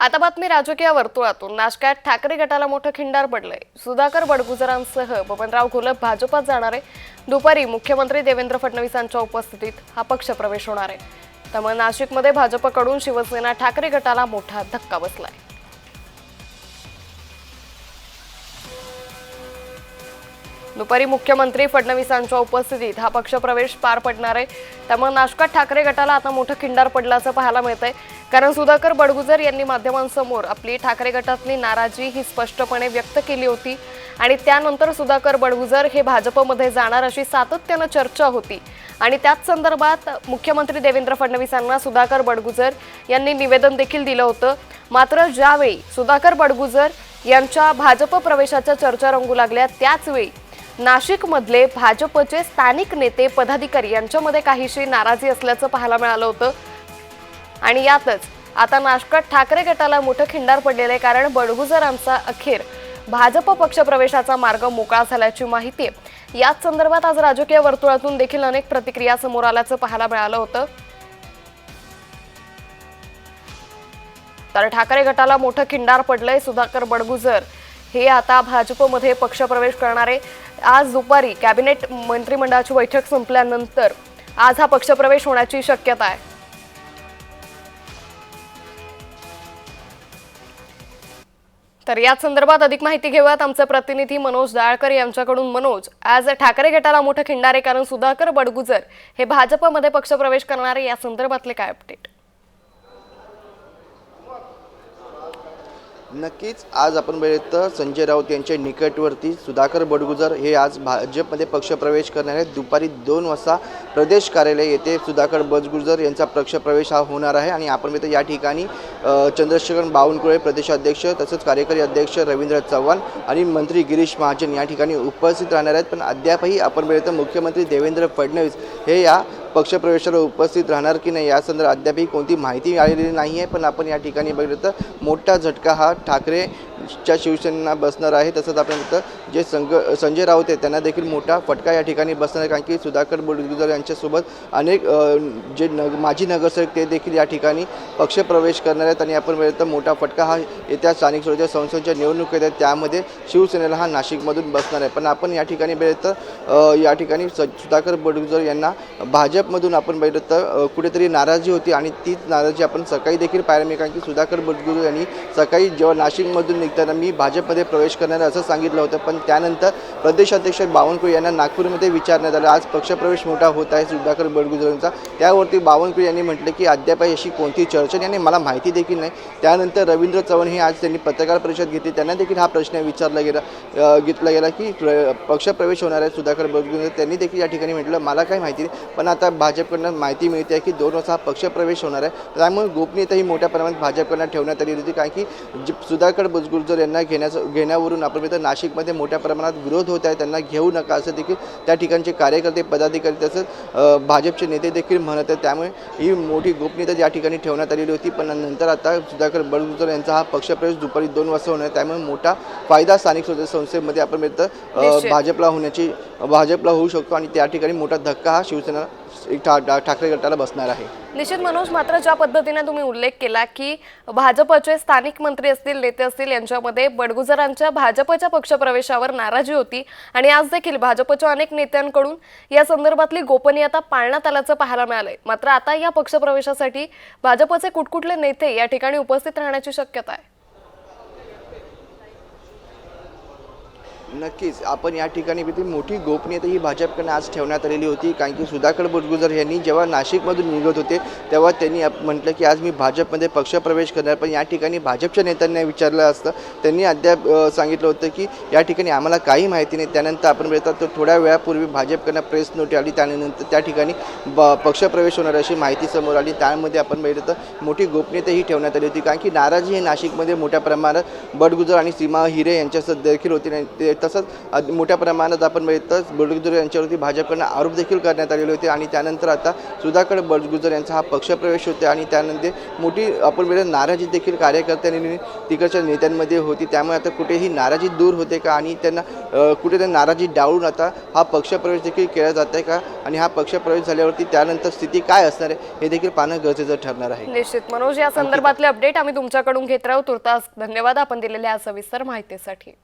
आता बातमी राजकीय वर्तुळातून. नाशकात ठाकरे गटाला मोठं खिंडार पडलंय. सुधाकर बडगुजरांसह बबनराव घोलप भाजपात जाणार आहे. दुपारी मुख्यमंत्री देवेंद्र फडणवीसांच्या उपस्थितीत हा पक्ष प्रवेश होणार आहे. त्यामुळे नाशिकमध्ये भाजपकडून शिवसेना ठाकरे गटाला मोठा धक्का बसलाय. दुपारी मुख्यमंत्री फडणवीसांच्या उपस्थितीत हा पक्षप्रवेश पार पडणार आहे. त्यामुळे नाशकात ठाकरे गटाला आता मोठं खिंडार पडल्याचं पाहायला मिळत आहे कारण सुधाकर बडगुजर यांनी माध्यमांसमोर आपली ठाकरे गटातली नाराजी ही स्पष्टपणे व्यक्त केली होती. आणि त्यानंतर सुधाकर बडगुजर हे भाजपमध्ये जाणार अशी सातत्यानं चर्चा होती. आणि त्याच संदर्भात मुख्यमंत्री देवेंद्र फडणवीसांना सुधाकर बडगुजर यांनी निवेदन देखील दिलं होतं. मात्र ज्यावेळी सुधाकर बडगुजर यांच्या भाजप प्रवेशाच्या चर्चा रंगू लागल्या त्याच वेळी नाशिकमधले भाजपचे स्थानिक नेते पदाधिकारी यांच्यामध्ये काहीशी नाराजी असल्याचं पाहायला मिळालं होतं. आणि यातच आता नाशकात ठाकरे गटाला मोठं खिंडार पडलेलं आहे कारण बडगुजरांचा अखेर भाजप पक्षप्रवेशाचा मार्ग मोकळा झाल्याची माहिती आहे. याच संदर्भात आज राजकीय वर्तुळातून देखील अनेक प्रतिक्रिया समोर आल्याचं पाहायला मिळालं होतं. तर ठाकरे गटाला मोठं खिंडार पडलंय सुधाकर बडगुजर. हे आता भाजपमध्ये पक्षप्रवेश करणारे. आज दुपारी कॅबिनेट मंत्रिमंडळाची बैठक संपल्यानंतर आज हा पक्षप्रवेश होण्याची शक्यता आहे. तर याच संदर्भात अधिक माहिती घेऊयात. आमचे प्रतिनिधी मनोज दाळकर यांच्याकडून मनोज. आज ठाकरे गटाला मोठं खिंडारे कारण सुधाकर बडगुजर हे भाजपमध्ये पक्षप्रवेश करणारे या संदर्भातले काय अपडेट नक्कीच आज आपण बघितलं संजय राऊत यांच्या निकटवर्ती सुधाकर बडगुजर हे आज भाजपमध्ये पक्षप्रवेश करणार आहेत. दुपारी दोन वाजता प्रदेश कार्यालय येथे सुधाकर बडगुजर यांचा पक्षप्रवेश हा होणार आहे. आणि आपण बघितलं या ठिकाणी चंद्रशेखर बावनकुळे प्रदेशाध्यक्ष तसंच कार्यकारी अध्यक्ष रवींद्र चव्हाण आणि मंत्री गिरीश महाजन या ठिकाणी उपस्थित राहणार आहेत. पण अद्यापही आपण बघितलं मुख्यमंत्री देवेंद्र फडणवीस हे या पक्षप्रवेशाला उपस्थित राहणार की नाही या संदर्भात अद्यापही कोणती माहिती आलेली नाही आहे. पण आपण या ठिकाणी बघितलं तर मोठा झटका हा ठाकरे च्या शिवसेना बसणार आहे तसंच आपल्यानंतर जे संग संजय राऊत आहेत त्यांना देखील मोठा फटका या ठिकाणी बसणार आहे. कारण की सुधाकर बोडगुजर यांच्यासोबत अनेक जे नग माजी नगरसेवक ते देखील या ठिकाणी पक्षप्रवेश करणार आहेत. आणि आपण मोठा फटका हा येत्या स्थानिक स्वराज्य संस्थांच्या निवडणुकीत आहेत त्यामध्ये शिवसेनेला हा नाशिकमधून बसणार आहे. पण आपण या ठिकाणी बघितलं तर या ठिकाणी स सुधाकर बोडगुजर यांना भाजपमधून आपण बघितलं तर कुठेतरी नाराजी होती. आणि तीच नाराजी आपण सकाळी देखील पाहायला मिळेल कारण की सुधाकर बोडगुजर यांनी सकाळी जेव्हा नाशिकमधून तर मी भाजपमध्ये प्रवेश करणार असं सांगितलं होतं. पण त्यानंतर प्रदेशाध्यक्ष बावनकुळे यांना नागपूरमध्ये विचारण्यात आलं. आज पक्षप्रवेश मोठा होत आहे सुधाकर बडगुजरांचा. त्यावरती बावनकुळे यांनी म्हटलं की अद्याप अशी कोणती चर्चा नाही आणि मला माहिती देखील नाही. त्यानंतर रवींद्र चव्हाण हे आज त्यांनी पत्रकार परिषद घेतली. त्यांना देखील हा प्रश्न विचारला गेला घेतला गेला की पक्षप्रवेश होणार आहे सुधाकर बडगुजर त्यांनी देखील या ठिकाणी म्हटलं मला काही माहिती नाही पण आता भाजपकडनं माहिती मिळते आहे की दोन वाजता हा पक्षप्रवेश होणार आहे. त्यामुळे गोपनीयता ही मोठ्या प्रमाणात भाजपकडनं ठेवण्यात आली होती. कारण की सुधाकर सुधाकर बुजगुर्जर यांना घेण्याचं घेण्यावरून आपण बघितलं नाशिकमध्ये मोठ्या प्रमाणात विरोध होत आहे. त्यांना घेऊ नका असं देखील त्या ठिकाणचे कार्यकर्ते पदाधिकारी तसंच भाजपचे नेते देखील म्हणत आहेत. त्यामुळे ही मोठी गोपनीयता या ठिकाणी ठेवण्यात आलेली होती पण नंतर आता सुधाकर बडगुजर यांचा हा पक्षप्रवेश दुपारी दोन वाजता होणार आहे. त्यामुळे मोठा फायदा स्थानिक स्वराज्य संस्थेमध्ये आपण निश्चित. भाजपला होण्याची भाजपला होऊ शकतो आणि त्या ठिकाणी मोठा धक्का हा शिवसेना ठा- ठाकरे गटाला बसणार आहे. निश्चित मनोज मात्र ज्या पद्धतीने तुम्ही उल्लेख केला की भाजपचे स्थानिक मंत्री असतील नेते असतील यांच्यामध्ये बडगुजरांच्या भाजपच्या पक्षप्रवेशावर नाराजी होती आणि आज देखील भाजपच्या अनेक नेत्यांकडून या संदर्भातली गोपनीयता पाळण्यात आल्याचं पाहायला मिळालंय. मात्र आता या पक्षप्रवेशासाठी भाजपचे कुठकुठले नेते या ठिकाणी उपस्थित राहण्याची शक्यता आहे. नक्कीच. आपण या ठिकाणी किती मोठी गोपनीयता ही भाजपकडे आज ठेवण्यात आलेली होती. कारण की सुधाकर बुटगुजर यांनी जेव्हा नाशिकमधून निघत होते तेव्हा त्यांनी म्हटलं की आज मी भाजपमध्ये पक्षप्रवेश करणार. पण या ठिकाणी भाजपच्या नेत्यांनी विचारलं असतं. त्यांनी अद्याप सांगितलं होतं की या ठिकाणी आम्हाला काही माहिती नाही. त्यानंतर आपण बघतात तर थोड्या वेळापूर्वी भाजपकडनं प्रेस नोटी आली. त्यानंतर त्या ठिकाणी ब पक्षप्रवेश होणार अशी माहिती समोर आली. त्यामध्ये आपण बघितलं तर मोठी गोपनीयता ही ठेवण्यात आली होती. कारण की नाराजी हे नाशिकमध्ये मोठ्या प्रमाणात बडगुजर आणि सीमा हिरे यांच्यासह देखील होती. आणि ते तसंच मोठ्या प्रमाणात आपण बघितलं बडगुजर यांच्यावरती भाजपकडनं आरोप देखील करण्यात आलेले होते आणि त्यानंतर आता सुधाकर बडगुजर यांचा हा पक्षप्रवेश होते आणि त्यानंतर मोठी आपण बघितलं नाराजी देखील कार्यकर्त्यांनी तिकडच्या नेत्यांमध्ये होती. त्यामुळे आता कुठेही नाराजी दूर होते का आणि त्यांना अ, कुठेतरी नाराजी डावळून आता हा पक्षप्रवेश देखील केला जात आहे का आणि हा पक्षप्रवेश झाल्यावरती त्यानंतर स्थिती काय असणार आहे हे देखील पाहणं गरजेचं ठरणार आहे. निश्चित. मनोज या संदर्भातले अपडेट आम्ही तुमच्याकडून घेत राहू. तुर्तास धन्यवाद आपण दिलेल्या सविस्तर माहितीसाठी.